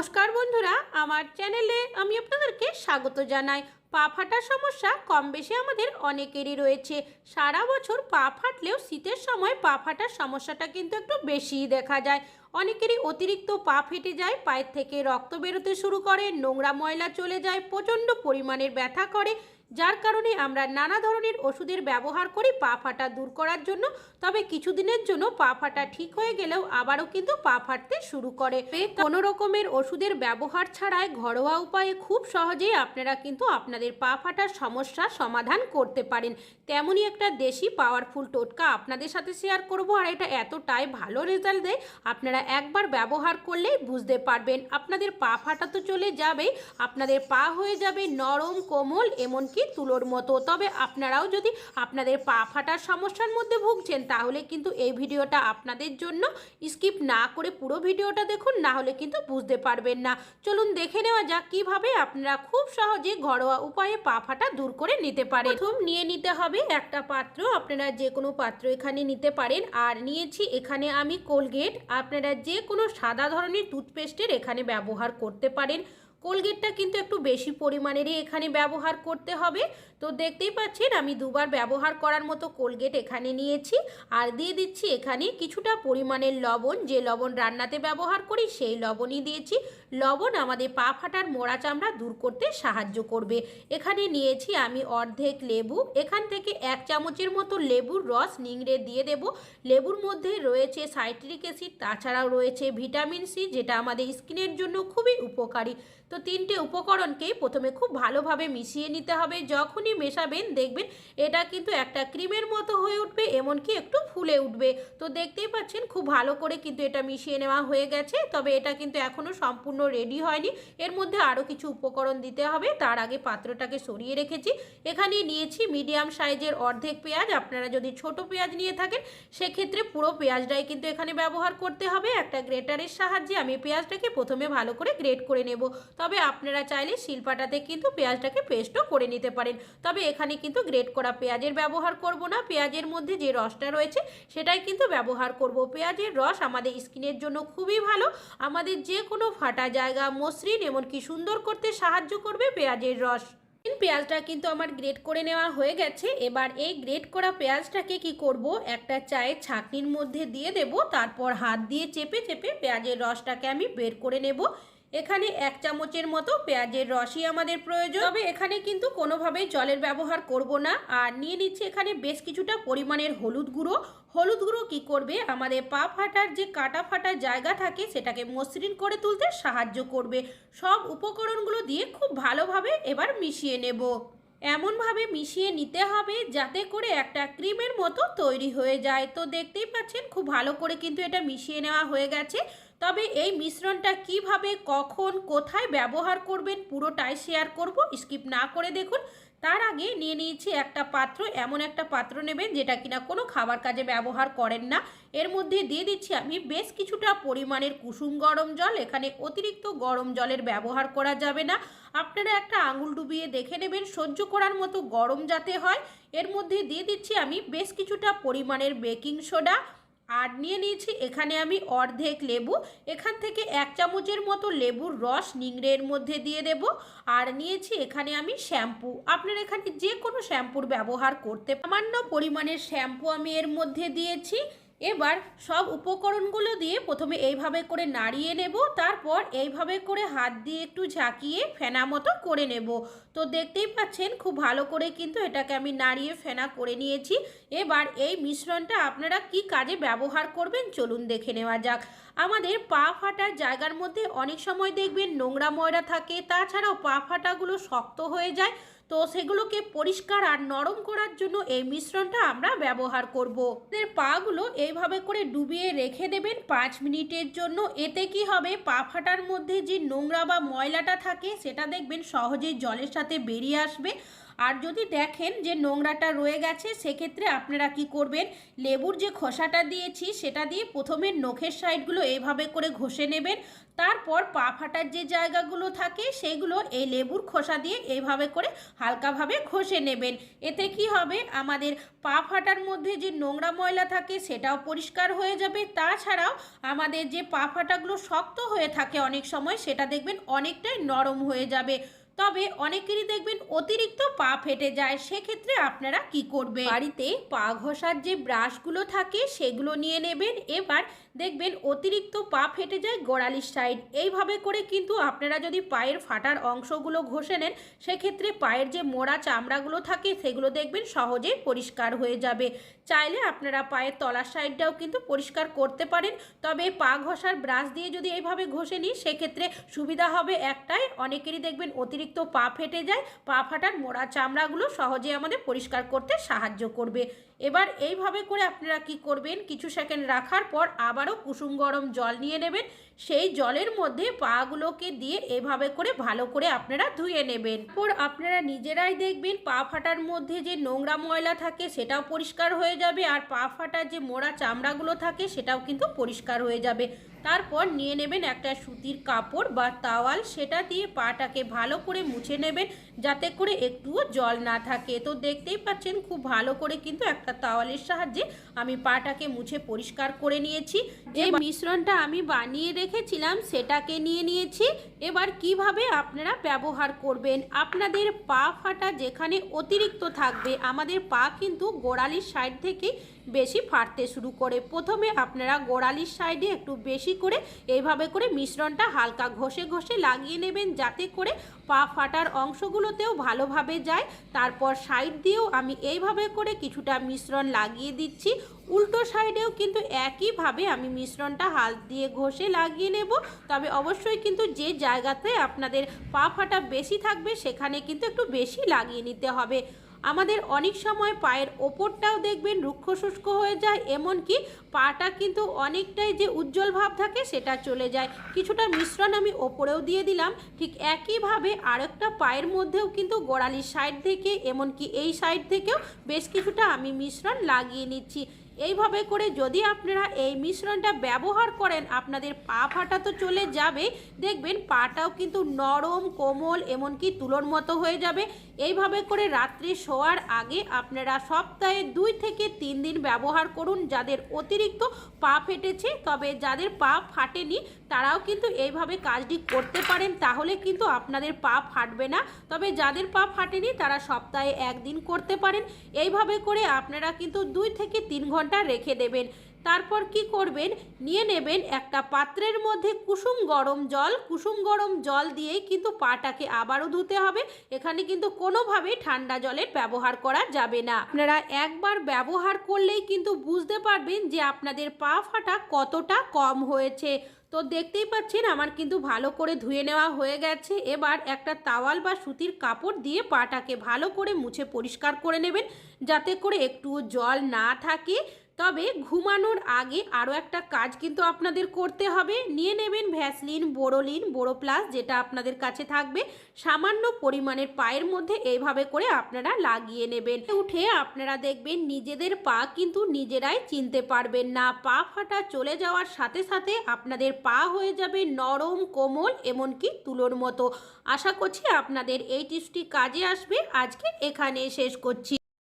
নমস্কার বন্ধুরা, আমার চ্যানেলে আমি আপনাদেরকে স্বাগত জানাই। পা ফাটার সমস্যা কম বেশি আমাদের অনেকেরই রয়েছে। সারা বছর পা ফাটলেও শীতের সময় পা ফাটার সমস্যাটা কিন্তু একটু বেশিই দেখা যায়। অনেকেরই অতিরিক্ত পা ফেটে যায়, পায়ের থেকে রক্ত বেরোতে শুরু করে, নোংরা ময়লা চলে যায়, প্রচণ্ড পরিমাণের ব্যথা করে। যার কারণে আমরা নানা ধরনের ওষুধের ব্যবহার করি, পা ফাটা দূর করার জন্য। তবে কিছুদিনের জন্য পা ফাটা ঠিক হয়ে গেলেও আবারও কিন্তু পা ফাটতে শুরু করে। কোনো রকমের ওষুধের ব্যবহার ছাড়াই ঘরোয়া উপায়ে খুব সহজেই আপনারা কিন্তু আপনাদের পা ফাটার সমস্যার সমাধান করতে পারেন। তেমনই একটা দেশি পাওয়ারফুল টোটকা আপনাদের সাথে শেয়ার করব আর এটা এতটাই ভালো রেজাল্ট দেয়, আপনারা একবার ব্যবহার করলেই বুঝতে পারবেন। আপনাদের পা ফাটা তো চলে যাবেই, আপনাদের পা হয়ে যাবে নরম, কোমল, এমনকি তুলোর মতো। তবে আপনারাও যদি আপনাদের পা ফাটার সমস্যার মধ্যে ভুগছেন, তাহলে কিন্তু এই ভিডিওটা আপনাদের জন্য স্কিপ না করে পুরো ভিডিওটা দেখুন, না হলে কিন্তু বুঝতে পারবেন না। চলুন দেখে নেওয়া যাক কীভাবে আপনারা খুব সহজে ঘরোয়া উপায়ে পা ফাটা দূর করে নিতে পারেন। প্রথম নিয়ে নিতে হবে একটা পাত্র। আপনারা যে কোনো পাত্র এখানে নিতে পারেন। আর নিয়েছি এখানে আমি কোলগেট। আপনারা যে কোনো সাদা ধরনের টুথপেস্টের এখানে ব্যবহার করতে পারেন। কোলগেটটা কিন্তু একটু বেশি পরিমাণেরই এখানে ব্যবহার করতে হবে। তো দেখতেই পাচ্ছেন, আমি দুবার ব্যবহার করার মতো কোলগেট এখানে নিয়েছি। আর দিয়ে দিচ্ছি এখানে কিছুটা পরিমাণের লবণ। যে লবণ রান্নাতে ব্যবহার করি, সেই লবণই দিয়েছি। লবণ আমাদের পা ফাটার মোড়া চামড়া দূর করতে সাহায্য করবে। এখানে নিয়েছি আমি অর্ধেক লেবু। এখান থেকে এক চামচের মতো লেবুর রস নিংড়ে দিয়ে দেব। লেবুর মধ্যে রয়েছে সাইট্রিক অ্যাসিড, তাছাড়াও রয়েছে ভিটামিন সি, যেটা আমাদের স্কিনের জন্য খুবই উপকারী। তো তিনটে উপকরণকে প্রথমে খুব ভালোভাবে মিশিয়ে নিতে হবে। যখনই মেশাবেন দেখবেন এটা কিন্তু একটা ক্রিমের মতো হয়ে উঠবে, এমনকি একটু ফুলে উঠবে। তো দেখতেই পাচ্ছেন, খুব ভালো করে কিন্তু এটা মিশিয়ে নেওয়া হয়ে গেছে। তবে এটা কিন্তু এখনও সম্পূর্ণ রেডি হয়নি। এর মধ্যে আরও কিছু উপকরণ দিতে হবে। তার আগে পাত্রটাকে সরিয়ে রেখেছি। এখানে নিয়েছি মিডিয়াম সাইজের অর্ধেক পেঁয়াজ। আপনারা যদি ছোট পেঁয়াজ নিয়ে থাকেন, সেক্ষেত্রে পুরো পেঁয়াজটাই কিন্তু এখানে ব্যবহার করতে হবে। একটা গ্রেটারের সাহায্যে আমি পেঁয়াজটাকে প্রথমে ভালো করে গ্রেট করে নেব। তবে আপনারা চাইলে শিলপাটাতে কিন্তু পেঁয়াজটাকে পেস্টও করে নিতে পারেন। তবে এখানে কিন্তু গ্রেট করা পেঁয়াজের ব্যবহার করব না। পেঁয়াজের মধ্যে যে রসটা রয়েছে, সেটাই কিন্তু ব্যবহার করব। পেঁয়াজের রস আমাদের স্কিনের জন্য খুবই ভালো। আমাদের যে কোনো ফাটা জায়গা, মসৃণ এমনকি সুন্দর করতে সাহায্য করবে পেঁয়াজের রস। পেঁয়াজটা কিন্তু আমার গ্রেট করে নেওয়া হয়ে গেছে। এবার এই গ্রেট করা পেঁয়াজটাকে কি করব? একটা চায়ের ছাঁকনির মধ্যে দিয়ে দেব। তারপর হাত দিয়ে চেপে চেপে পেঁয়াজের রসটাকে আমি বের করে নেব। এখানে এক চামচের মতো পেঁয়াজের রসই আমাদের প্রয়োজন। তবে এখানে কিন্তু কোনোভাবেই জলের ব্যবহার করব না। আর নিয়ে নিচ্ছি এখানে বেশ কিছুটা পরিমাণের হলুদ গুঁড়ো। হলুদ গুঁড়ো কী করবে? আমাদের পা ফাটার যে কাটা ফাটার জায়গা থাকে, সেটাকে মসৃণ করে তুলতে সাহায্য করবে। সব উপকরণগুলো দিয়ে খুব ভালোভাবে এবার মিশিয়ে নেব। এমনভাবে মিশিয়ে নিতে হবে যাতে করে একটা ক্রিমের মতো তৈরি হয়ে যায়। তো দেখতেই পাচ্ছেন, খুব ভালো করে কিন্তু এটা মিশিয়ে নেওয়া হয়ে গেছে। তবে এই মিশ্রণটা কীভাবে, কখন, কোথায় ব্যবহার করবেন, পুরোটাই শেয়ার করব। স্কিপ না করে দেখুন। তার আগে নিয়ে নিয়েছি একটা পাত্র, এমন একটা পাত্র নেবেন যেটা কিনা কোনো খাবার কাজে ব্যবহার করেন না। এর মধ্যে দিয়ে দিচ্ছি আমি বেশ কিছুটা পরিমাণের কুসুম গরম জল। এখানে অতিরিক্ত গরম জলের ব্যবহার করা যাবে না। আপনারা একটা আঙুল ডুবিয়ে দেখে নেবেন, সহ্য করার মতো গরম যাতে হয়। এর মধ্যে দিয়ে দিচ্ছি আমি বেশ কিছুটা পরিমাণের বেকিং সোডা। আর নিয়ে নিয়েছি, এখানে আমি অর্ধেক লেবু। এখান থেকে এক চামচের মতো লেবুর রস নিংড়ের মধ্যে দিয়ে দেব। আর নিয়েছি এখানে আমি শ্যাম্পু। আপনার এখানে যে কোনো শ্যাম্পুর ব্যবহার করতে সামান্য পরিমাণের শ্যাম্পু আমি এর মধ্যে দিয়েছি। এবার সব উপকরণগুলো দিয়ে প্রথমে এইভাবে করে নাড়িয়ে নেব, তারপর এইভাবে করে হাত দিয়ে একটু ঝাঁকিয়ে ফেনা মতো করে নেব। তো দেখতেই পাচ্ছেন খুব ভালো করে কিন্তু এটাকে আমি নাড়িয়ে ফেনা করে নিয়েছি। এবার এই মিশ্রণটা আপনারা কি কাজে ব্যবহার করবেন চলুন দেখে নেওয়া যাক। আমাদের পা ফাটার জায়গার মধ্যে অনেক সময় দেখবেন নোংরা ময়রা থাকে, তাছাড়াও পা ফাটাগুলো শক্ত হয়ে যায়। তো সেগুলোকে পরিষ্কার আর নরম করার জন্য এই মিশ্রণটা আমরা ব্যবহার করব। এর পাগুলো এইভাবে করে ডুবিয়ে রেখে দেবেন পাঁচ মিনিটের জন্য। এতে কি হবে? পা ফাটার মধ্যে যে নোংরা বা ময়লাটা থাকে, সেটা দেখবেন সহজেই জলের সাথে বেরিয়ে আসবে। আর যদি দেখেন যে নোংরাটা রয়ে গেছে, সেক্ষেত্রে আপনারা কি করবেন? লেবুর যে খোসাটা দিয়েছি, সেটা দিয়ে প্রথমে নখের সাইডগুলো এইভাবে করে ঘষে নেবেন। তারপর পা ফাটার যে জায়গাগুলো থাকে, সেগুলো এই লেবুর খোসা দিয়ে এইভাবে করে হালকাভাবে ঘষে নেবেন। এতে কি হবে? আমাদের পা ফাটার মধ্যে যে নোংরা ময়লা থাকে, সেটাও পরিষ্কার হয়ে যাবে। তাছাড়াও আমাদের যে পা ফাটাগুলো শক্ত হয়ে থাকে অনেক সময়, সেটা দেখবেন অনেকটাই নরম হয়ে যাবে। তবে অনেকেরই দেখবেন অতিরিক্ত পা ফেটে যায়। সেক্ষেত্রে আপনারা কি করবে বাড়িতে পা ঘষার যে ব্রাশগুলো থাকে, সেগুলো নিয়ে নেবেন। এবার দেখবেন অতিরিক্ত পা ফেটে যায় গোড়ালির সাইড এইভাবে করে কিন্তু আপনারা যদি পায়ের ফাটার অংশগুলো ঘষে নেন, সেক্ষেত্রে পায়ের যে মোড়া চামড়াগুলো থাকে, সেগুলো দেখবেন সহজেই পরিষ্কার হয়ে যাবে। চাইলে আপনারা পায়ের তলার সাইডটাও কিন্তু পরিষ্কার করতে পারেন। তবে পা ঘষার ব্রাশ দিয়ে যদি এইভাবে ঘষে নিই, সেক্ষেত্রে সুবিধা হবে একটাই, অনেকেরই দেখবেন অতিরিক্ত পা ফেটে যায় পা ফাটার মোড়া চামড়াগুলো সহজে আমাদের পরিষ্কার করতে সাহায্য করবে। এবার এইভাবে করে আপনারা কি করবেন? কিছু সেকেন্ড রাখার পর আবারও কুসুম গরম জল নিয়ে নেবেন। সেই জলের মধ্যে পাগুলোকে দিয়ে এভাবে করে ভালো করে আপনারা ধুয়ে নেবেন। পর আপনারা নিজেরাই দেখবেন পা ফাটার মধ্যে যে নোংরা ময়লা থাকে সেটাও পরিষ্কার হয়ে যাবে আর পা ফাটার যে মোড়া চামড়াগুলো থাকে সেটাও কিন্তু পরিষ্কার হয়ে যাবে। তারপর নিয়ে নেবেন একটা সুতির কাপড় বা তাওয়াল, সেটা দিয়ে পাটাকে ভালো করে মুছে নেবেন। যাতে করে একটুও জল না থাকে। তো দেখতেই পাচ্ছেন খুব ভালো করে কিন্তু একটা তাওয়ালের সাহায্যে আমি পাটাকে মুছে পরিষ্কার করে নিয়েছি। যে মিশ্রণটা আমি বানিয়ে রেখেছিলাম সেটাকে নিয়ে নিয়েছি। এবার কীভাবে আপনারা ব্যবহার করবেন? আপনাদের পা ফাটা যেখানে অতিরিক্ত থাকবে আমাদের পা কিন্তু গোড়ালির সাইড থেকে বেশি ফাটতে শুরু করে। প্রথমে আপনারা গোড়ালির সাইডে একটু বেশি করে এইভাবে করে মিশ্রণটা হালকা ঘষে ঘষে লাগিয়ে নেবেন যাতে করে পা ফাটার অংশগুলোতেও ভালোভাবে যায়। তারপর সাইড দিয়েও আমি এইভাবে করে কিছুটা মিশ্রণ লাগিয়ে দিচ্ছি। উল্টো সাইডেও কিন্তু একইভাবে আমি মিশ্রণটা হাত দিয়ে ঘষে লাগিয়ে নেব। তবে অবশ্যই কিন্তু যে জায়গাতে আপনাদের পা ফাটা বেশি থাকবে সেখানে কিন্তু একটু বেশি লাগিয়ে নিতে হবে। আমাদের অনেক সময় পায়ের ওপরটাও দেখবেন রুক্ষ শুষ্ক হয়ে যায়, এমনকি পাটা কিন্তু অনেকটাই যে উজ্জ্বল ভাব থাকে সেটা চলে যায়। কিছুটা মিশ্রণ আমি ওপরেও দিয়ে দিলাম। ঠিক একইভাবে আরেকটা পায়ের মধ্যেও কিন্তু গোড়ালির সাইড থেকে, এমনকি এই সাইড থেকেও বেশ কিছুটা আমি মিশ্রণ লাগিয়ে নিচ্ছি। এইভাবে করে যদি আপনারা এই মিশ্রণটা ব্যবহার করেন, আপনাদের পা ফাটা তো চলে যাবে। দেখবেন পাটাও কিন্তু নরম, কোমল, এমনকি তুলোর মতো হয়ে যাবে। এইভাবে করে রাত্রে শোয়ার আগে আপনারা সপ্তাহে দুই থেকে তিন দিন ব্যবহার করুন যাদের অতিরিক্ত পা ফেটেছে। তবে যাদের পা ফাটেনি, তারাও কিন্তু এইভাবে কাজটি করতে পারেন, তাহলে কিন্তু আপনাদের পা ফাটবে না। তবে যাদের পা ফাটেনি, তারা সপ্তাহে একদিন করতে পারেন। এইভাবে করে আপনারা কিন্তু দুই থেকে তিন ঘণ্টা রেখে দেবেন। তারপর কি করবেন? নিয়ে নেবেন একটা পাত্রের মধ্যে কুসুম গরম জল। কুসুম গরম জল দিয়েই কিন্তু পাটাকে আবারও ধুতে হবে। এখানে কিন্তু কোনোভাবেই ঠান্ডা জলের ব্যবহার করা যাবে না। আপনারা একবার ব্যবহার করলেই কিন্তু বুঝতে পারবেন যে আপনাদের পা ফাটা কতটা কম হয়েছে। তো দেখতেই পাচ্ছেন আমার কিন্তু ভালো করে ধুয়ে নেওয়া হয়ে গেছে। এবার একটা তাওয়াল বা সুতির কাপড় দিয়ে পাটাকে ভালো করে মুছে পরিষ্কার করে নেবেন। যাতে করে একটু জল না থাকে। তবে ঘুমানোর আগে আরও একটা কাজ কিন্তু আপনাদের করতে হবে। নিয়ে নেবেন ভ্যাসলিন বোরোলিন বোরো প্লাস যেটা আপনাদের কাছে থাকবে। সামান্য পরিমাণের পায়ের মধ্যে এইভাবে করে আপনারা লাগিয়ে নেবেন। উঠে আপনারা দেখবেন নিজেদের পা কিন্তু নিজেরাই চিনতে পারবেন না। পা ফাটা চলে যাওয়ার সাথে সাথে আপনাদের পা হয়ে যাবে নরম, কোমল এমনকি তুলোর মতো। আশা করছি আপনাদের এই টিপসটি কাজে আসবে। আজকে এখানে শেষ করছি।